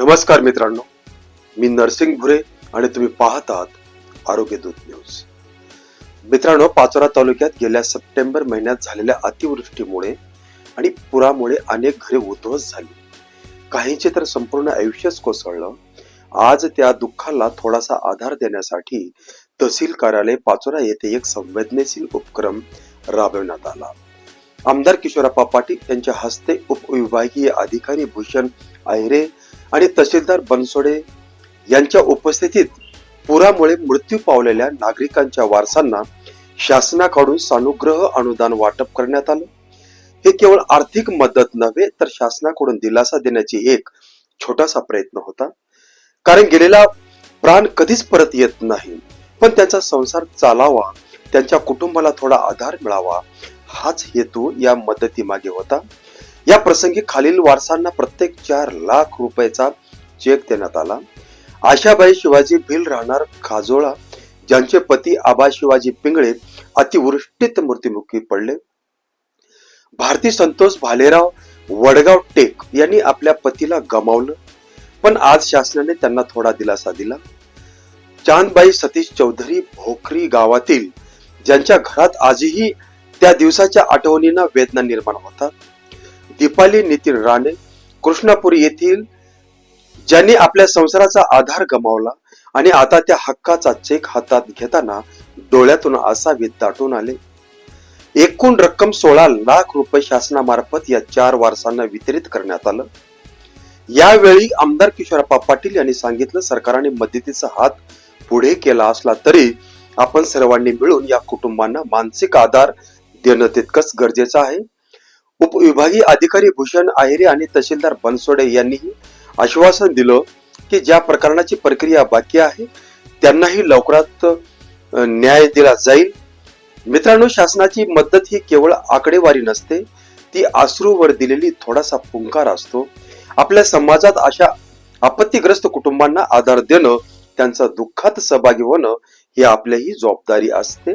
नमस्कार मित्रांनो. मी नरसिंग भुरे आणि तुम्ही पाहत आहात आरोग्य दूत न्यूज. मित्रांनो पाचोरा तालुक्यात गेल्या सप्टेंबर महिन्यात झालेल्या अतिवृष्टीमुळे आणि पुरामुळे अनेक घरे उद्ध्वस्त झाली. काहींचे तर संपूर्ण आयुष्यच कोसळलं. आज त्या दुःखाला थोडासा आधार देण्यासाठी तहसील कार्यालय पाचोरा येथे एक संवेदनशील उपक्रम राबविण्यात आला. आमदार किशोरप्पा पाटील यांच्या हस्ते उपविभागीय अधिकारी भूषण आयरे आणि तहसीलदार बनसोडे यांच्या उपस्थितीत पुरामुळे मृत्यू पावलेल्या नागरिकांच्या वारसांना शासनाकडून सानुग्रह अनुदान वाटप करण्यात आलं. हे केवळ आर्थिक मदत नव्हे तर शासनाकडून दिलासा देण्याची एक छोटासा प्रयत्न होता. कारण गेलेला प्राण कधीच परत येत नाही. पण त्यांचा संसार चालावा त्यांच्या कुटुंबाला थोडा आधार मिळावा हाच हेतू या मदतीमागे होता. या प्रसंगी खालील वारसांना प्रत्येक चार लाख रुपयाचा चेक देण्यात आला. आशाबाई शिवाजी भिल राहणार खाजोळा ज्यांचे पती आबा शिवाजी पिंगळे अतिवृष्टीत मृत्युमुखी पडले. भारती संतोष भालेराव वडगाव टेक यांनी आपल्या पतीला गमावलं पण आज शासनाने त्यांना थोडा दिलासा दिला. चांदबाई सतीश चौधरी भोकरी गावातील ज्यांच्या घरात आजही त्या दिवसाच्या आठवणींना वेदना निर्माण होतात. दीपाली नितीन राणे कृष्णापुरी येथील ज्यांनी आपल्या संसाराचा आधार गमावला आणि आता त्या हक्काचा चेक हातात घेताना डोळ्यातून असावीत दाटून आले. एकूण रक्कम सोळा लाख रुपये शासनामार्फत या चार वारसांना वितरित करण्यात आलं. यावेळी आमदार किशोरप्पा पाटील यांनी सांगितलं सरकारने मदतीचा हात पुढे केला असला तरी आपण सर्वांनी मिळून या कुटुंबांना मानसिक आधार देणं तितकंच गरजेचं आहे. उपविभागीय अधिकारी भूषण आहिरे आणि तहसीलदार बनसोडे यांनीही आश्वासन दिलं की ज्या प्रकरणाची प्रक्रिया बाकी आहे त्यांनाही लवकरात न्याय दिला जाईल. मित्रांनो शासनाची मदत ही केवळ आकडेवारी नसते ती आश्रूवर दिलेली थोडासा पुंकार असतो. आपल्या समाजात अशा आपत्तीग्रस्त कुटुंबांना आधार देणं त्यांचा दुःखात सहभागी होणं ही आपल्याही जबाबदारी असते.